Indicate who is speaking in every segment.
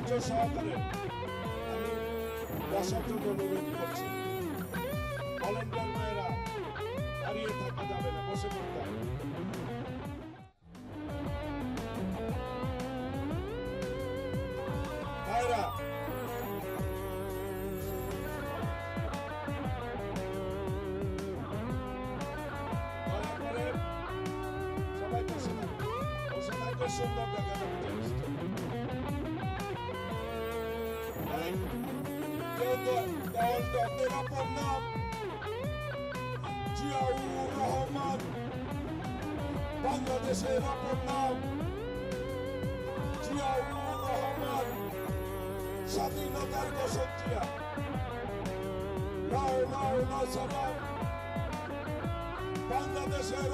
Speaker 1: ধৈর্য সহকারে যেহেতু দেওয়ালটার অপর নাম জিয়াউর রহমান বাংলাদেশের অপর নাম জিয়াউর রহমান স্বাধীনতার ঘোষক জিয়া লাও লাও লাও সালাম বাংলাদেশের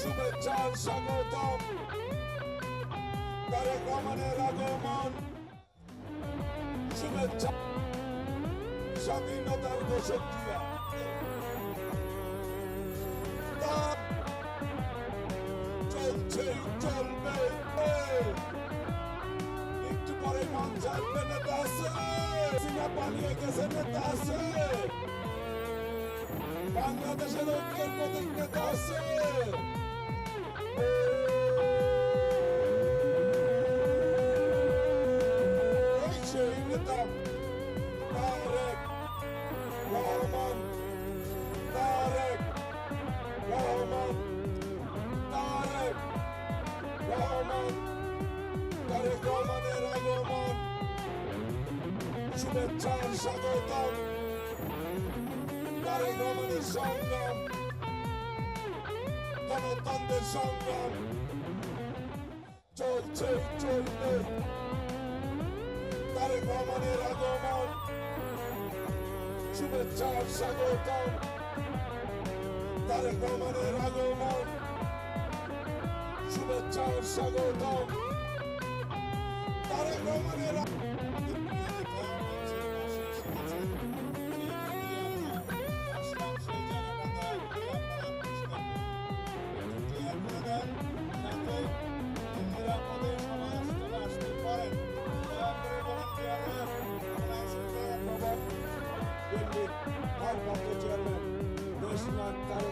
Speaker 1: শুভেচ্ছার স্বাগতম তারেক রহমানের আগমন শুভেচ্ছা স্বাধীনতার ঘোষক তার চলছে চলবে একটু পরে মান ছাড়বে নেতা আছে। সিনা পালিয়ে গেছে নেতা আছে বাংলাদেশের ঐক্যের প্রতীক নেতা ওই সেই নেতা তারেক রহমান তারেক রহমান তারেক রহমান তারেক রহমানের আগমন শুভেচ্ছার স্বাগতম তারেক রহমানের সংগ্রাম গণতন্ত্রের সংগ্রাম চলছে চলবে তারেক রহমানের আগমন শুভেচ্ছার স্বাগতম তারেক রহমানের আগমন শুভেচ্ছার স্বাগতম তারেক রহমানের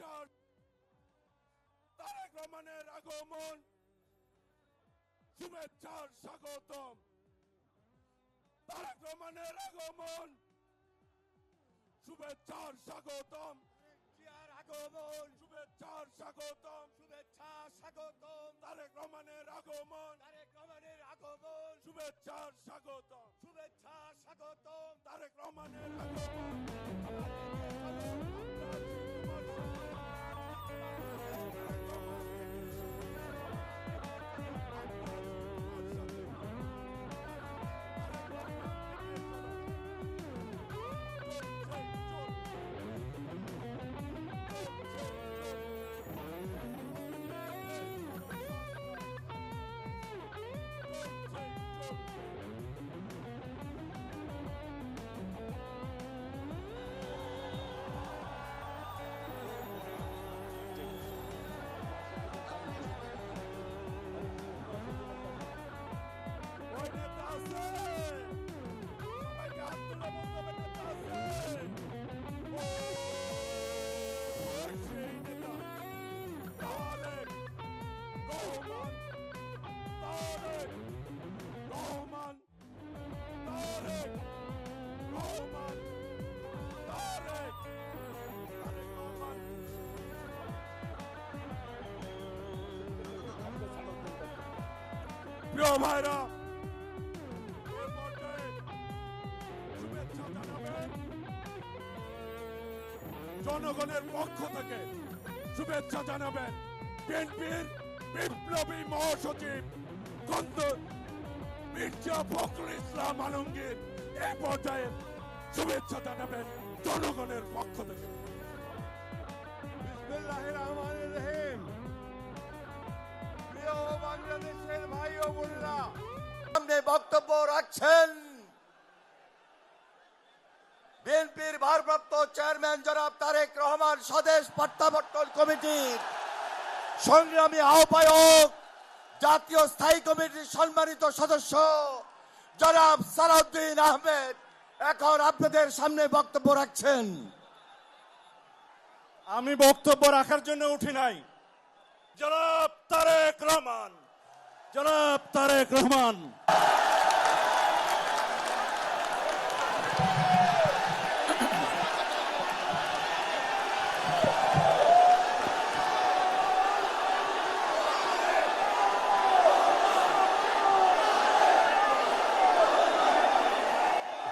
Speaker 1: শুভেচ্ছা তারেক রহমানের আগমন। শুভেচ্ছার স্বাগতম। তারেক রহমানের আগমন। শুভেচ্ছার স্বাগতম।
Speaker 2: জিয়ার আগমন।
Speaker 1: শুভেচ্ছার স্বাগতম।
Speaker 2: শুভেচ্ছা স্বাগতম।
Speaker 1: তারেক রহমানের আগমন।
Speaker 2: তারেক রহমানের আগমন।
Speaker 1: শুভেচ্ছার স্বাগতম।
Speaker 2: শুভেচ্ছা স্বাগতম।
Speaker 1: তারেক রহমানের আগমন।
Speaker 3: জনগণের পক্ষ থেকে শুভেচ্ছা জানাবেন বিএনপির বিপ্লবী মহাসচিব মির্জা ফখরুল ইসলাম আলমগীর। এই পর্যায়ে শুভেচ্ছা জানাবেন জনগণের পক্ষ থেকে।
Speaker 2: রাখছেন বিএনপির ভারপ্রাপ্ত চেয়ারম্যান জনাব তারেক রহমান স্বদেশ প্রত্যাবর্তন কমিটির সংগ্রামী আহ্বায়ক, জাতীয় স্থায়ী কমিটির সম্মানিত সদস্য জনাব সালাউদ্দিন আহমেদ এখন আপনাদের সামনে বক্তব্য রাখছেন।
Speaker 3: আমি বক্তব্য রাখার জন্য উঠি নাই। জনাব তারেক রহমান, জনাব তারেক রহমান।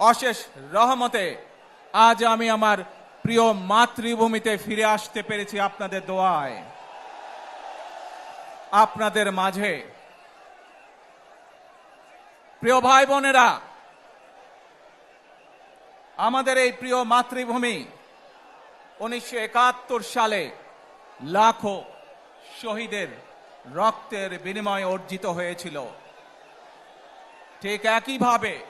Speaker 4: অশেষ রহমতে আজ আমি আমার প্রিয় মাতৃভূমিতে ফিরে আসতে পেরেছি আপনাদের দোয়ায়। আপনাদের মাঝে প্রিয় ভাই বোনেরা আমাদের এই প্রিয় মাতৃভূমি উনিশশো একাত্তর সালে লাখো শহীদের রক্তের বিনিময়ে অর্জিত হয়েছিল। ঠিক একইভাবে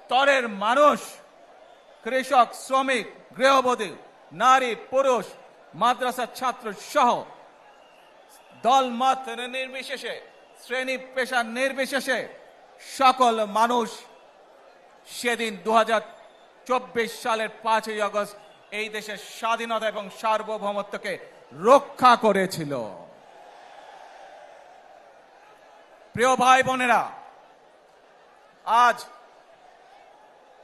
Speaker 4: সর্বস্তরের মানুষ, কৃষক, শ্রমিক, গৃহবধূ, নারী, পুরুষ, মাদ্রাসার ছাত্র সহ দল মত নির্বিশেষে, শ্রেণি পেশা নির্বিশেষে সকল মানুষ সেদিন দু হাজার চব্বিশ সালের পাঁচই আগস্ট এই দেশের স্বাধীনতা এবং সার্বভৌমত্বকে রক্ষা করেছিল। প্রিয় ভাই বোনেরা, আজ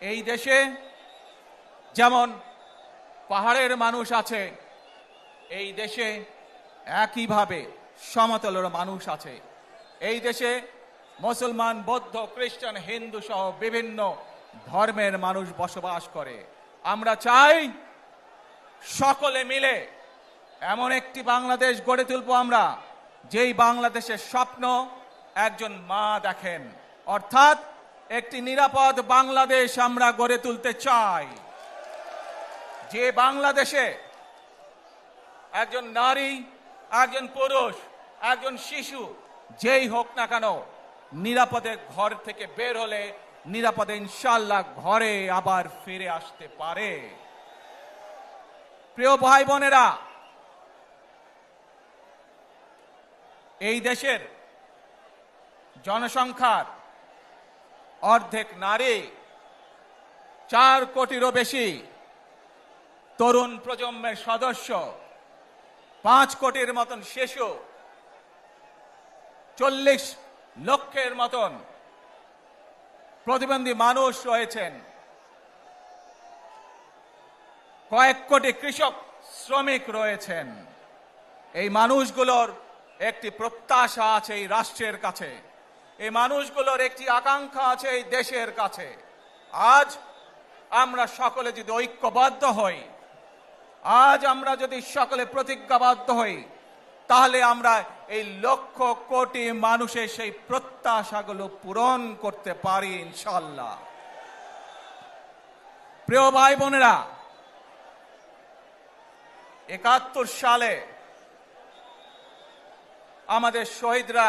Speaker 4: এই দেশে যেমন পাহাড়ের মানুষ আছে, এই দেশে একইভাবে সমতলের মানুষ আছে। এই দেশে মুসলমান, বৌদ্ধ, খ্রিস্টান, হিন্দু সহ বিভিন্ন ধর্মের মানুষ বসবাস করে। আমরা চাই সকলে মিলে এমন একটি বাংলাদেশ গড়ে তুলব আমরা, যেই বাংলাদেশের স্বপ্ন একজন মা দেখেন। অর্থাৎ একটি নিরাপদ বাংলাদেশ আমরা গড়ে তুলতে চাই। যে বাংলাদেশে একজন নারী, একজন পুরুষ, একজন শিশু, যেই হোক না কেন, নিরাপদে ঘর থেকে বের হলে নিরাপদে ইনশাল্লাহ ঘরে আবার ফিরে আসতে পারে। প্রিয় ভাই বোনেরা, এই দেশের জনসংখ্যার অর্ধেক নারী, চার কোটিরও বেশি তরুণ প্রজন্মের সদস্য, পাঁচ কোটির মতন শিশু, চল্লিশ লক্ষের মতন প্রতিবন্ধী মানুষ রয়েছেন। কয়েক কোটি কৃষক, শ্রমিক রয়েছেন। এই মানুষগুলোর একটি প্রত্যাশা আছে এই রাষ্ট্রের কাছে। এই মানুষগুলোর একটি আকাঙ্ক্ষা আছে এই দেশের কাছে। আজ আমরা সকলে যদি ঐক্যবদ্ধ হই, আজ আমরা যদি সকলে প্রতিজ্ঞাবদ্ধ হই, তাহলে আমরা এই লক্ষ কোটি মানুষের সেই প্রত্যাশাগুলো পূরণ করতে পারি ইনশাল্লাহ প্রিয় ভাই বোনেরা, একাত্তর সালে আমাদের শহীদরা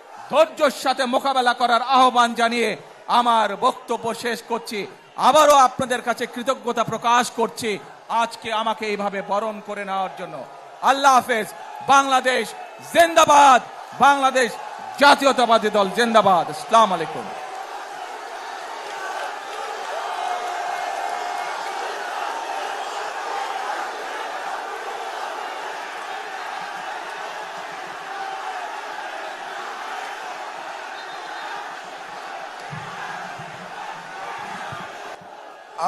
Speaker 4: ধৈর্যের সাথে মোকাবেলা করার আহ্বান জানিয়ে আমার বক্তব্য শেষ করছি। আবারও আপনাদের কাছে কৃতজ্ঞতা প্রকাশ করছি আজকে আমাকে এইভাবে বরণ করে নেওয়ার জন্য। আল্লাহ হাফেজ। বাংলাদেশ জিন্দাবাদ। বাংলাদেশ জাতীয়তাবাদী দল জিন্দাবাদ। আসসালাম আলাইকুম।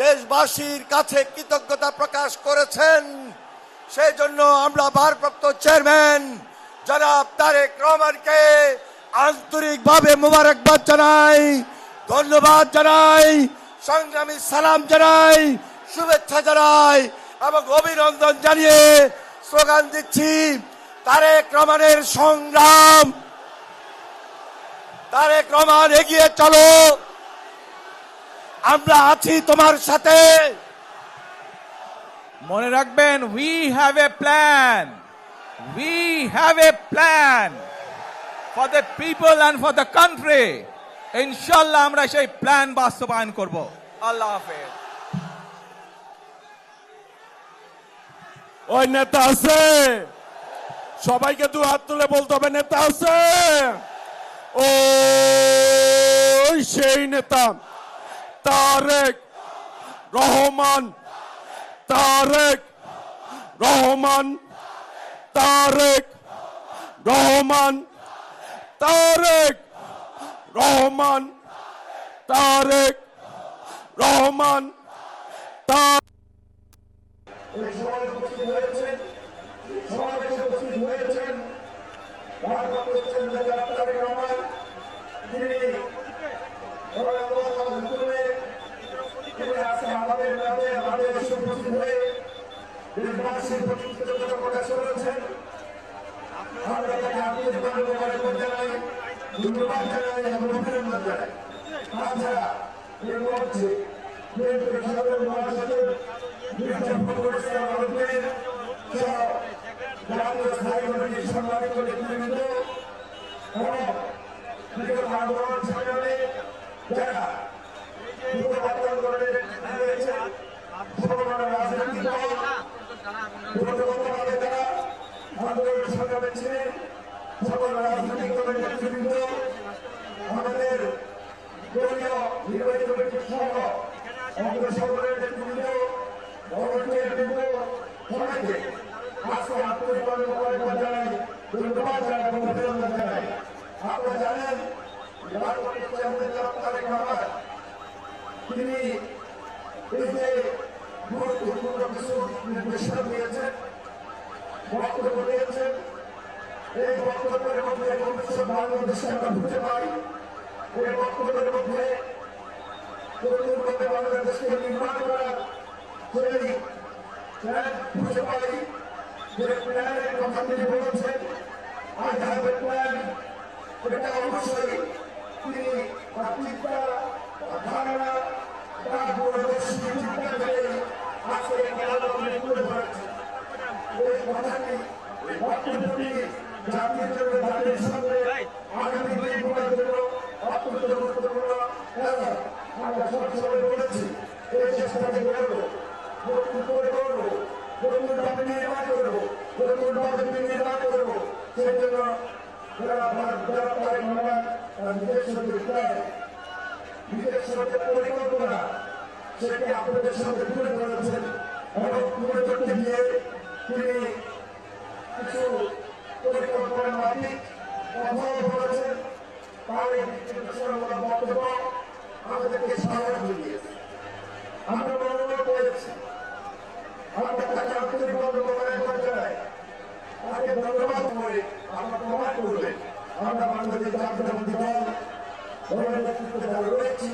Speaker 2: দেশবাসীর কাছে কৃতজ্ঞতা প্রকাশ করেছেন। সেই জন্য আমরা ভারপ্রাপ্ত চেয়ারম্যান জনাব তারেক রহমানকে আন্তরিকভাবে মোবারকবাদ জানাই, ধন্যবাদ জানাই, সংগ্রামী সালাম জানাই, শুভেচ্ছা জানাই এবং অভিনন্দন জানিয়ে স্লোগান দিচ্ছি, তারেক রহমানের সংগ্রাম। তারেক রহমান এগিয়ে চলো। আমরা আছি তোমার সাথে।
Speaker 4: মনে রাখবেন we have a plan we have a plan for the people and for the country ইনশাল্লাহ আমরা সেই প্ল্যান বাস্তবায়ন করব। আল্লাহ হাফেজ।
Speaker 3: ওই নেতা আছে। সবাইকে দু হাত তুলে বলতে হবে, নেতা আছে। ও সেই নেতা। তারেক রহমান তারেক রহমান তারেক রহমান তারেক রহমান তারেক রহমান তারেক
Speaker 1: এই সবাই উপস্থিত হয়েছেন সমাবেশে উপস্থিত হয়েছেন ভারপ্রাপ্ত চেয়ারম্যান জনাব তারেক রহমান তিনি সবাই অবস্থান করে তিনি আজকে আমাদের মাঝে আমাদের এসে উপস্থিত হয়ে দেশবাসীর প্রতি কৃতজ্ঞতা প্রকাশ করেছেন আমরা তাকে আন্তরিকভাবে মোবারকবাদ জানাই ধন্যবাদ জানাই এবং অভিনন্দন জানাই তাছাড়া এই মঞ্চে বিএনপির সাধারণ মহাসচিব মির্জা ফখরুল ইসলাম আলমগীর সহ জাতীয় স্থায়ী কমিটির সম্মানিত নেতৃবৃন্দ এবং বিগত আন্দোলন সংগ্রামে যারা পূর্ব আন্দোলনের রয়েছে সকল রাজনৈতিক দল পূর্ববর্তমানে যারা আন্দোলন সংগ্রামে ছিলেন সকল রাজনৈতিক দলের নেতৃবৃন্দ আমাদের দলীয় নির্বাহী কমিটির সহ অঙ্গ সকলের নেতৃবৃন্দ ভলেন্টিয়ার বৃন্দ সবাইকে আজকে আত্মীয় মোবাইল জানাই ধন্যবাদ জানাই এবং অভিনন্দন জানাই আপনারা জানেন তিনি এই যে গুরুত্বপূর্ণ কিছু নির্দেশনা দিয়েছেন বক্তব্য দিয়েছেন এই বক্তব্যের মধ্যে ভবিষ্যৎ বাংলাদেশে আমরা খুঁজে পাই এই বক্তব্যের মধ্যে বাংলাদেশকে নির্মাণ করার সেই খুঁজে পাই যে প্ল্যানের কথা তিনি বলেছেন হ্যাভ এ প্ল্যান এটা অবশ্যই তিনি চিন্তা ধারণা তার দূরদর্শী চিন্তা করে আজকে এই তুলে ধরেছেন এই কথাটি জাতির জন্য জাতির সামনে আগামী দিনগুলোর জন্য অত্যন্ত গুরুত্বপূর্ণ এবং আমরা সবসময় বলেছি এই চেষ্টাকে করব নতুন করে করব নতুনভাবে নির্মাণ করব নতুনভাবে নির্মাণ করব সেই জন্য যারা আমার যারা তারেক রহমান তার নিজস্ব যে প্ল্যান নিজস্ব যে পরিকল্পনা সেটি আপনাদের সামনে তুলে ধরেছেন এবং তুলে ধরতে গিয়ে তিনি কিছু পরিকল্পনা মাফিক কথাও বলেছেন তার এই বক্তব্য আমাদেরকে সাহস দিয়েছে আমরা মনোনয়ন করেছি আমরা তাকে আন্তরিকভাবে জানাই তাকে ধন্যবাদ করে। আমরা প্রমাণ করবেন আমরা বাংলাদেশ জাতীয়তাবাদী দল রয়েছি।